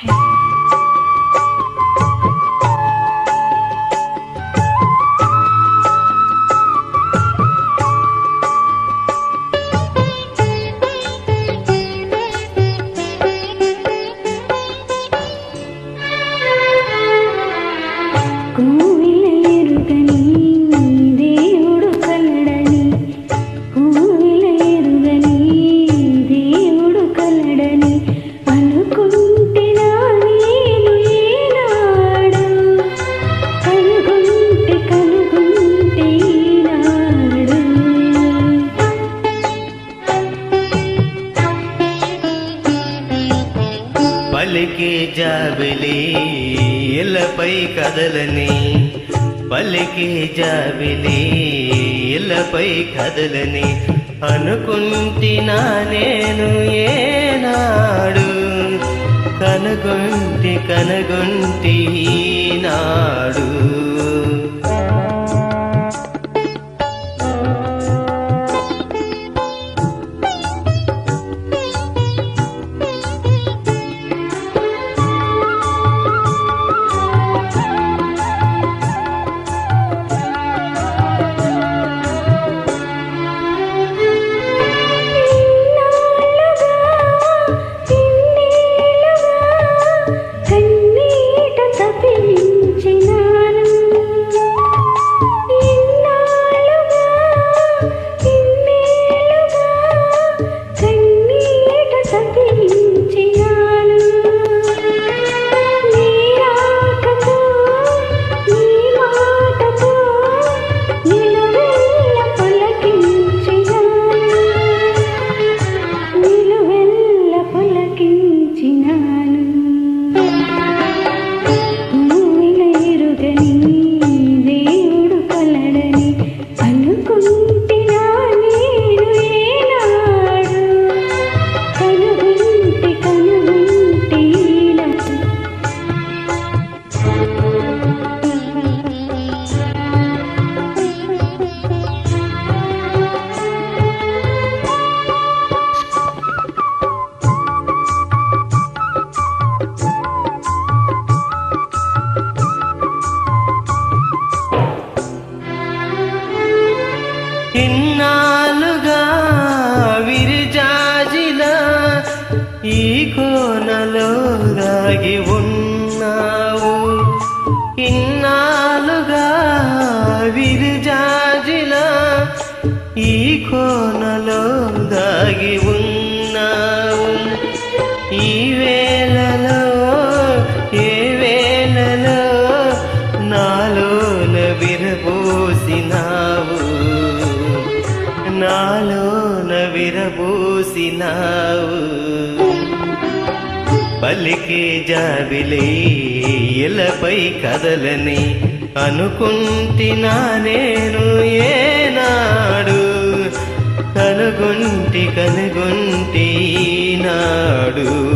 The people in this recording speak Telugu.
Hey. జాబిలి ఇళ్ళపై కదలని పలికే జాబిలి ఇలపై కదలని అనుకుంటినా నేను ఏనాడు. కనుగొంటి కనుగొంటి విరుజాజిల ఈ కోనలో దాగి ఉన్నావు. ఈ వేళలో ఏ వేళలో నాలోన విరబోసినావు. నాలోన విరబోసినావు. పలికే జాబిలే ఎలపై కదలని అనుకుంటినా నేను ఏనాడు? కనుగుంటి కనుగుంటి నాడు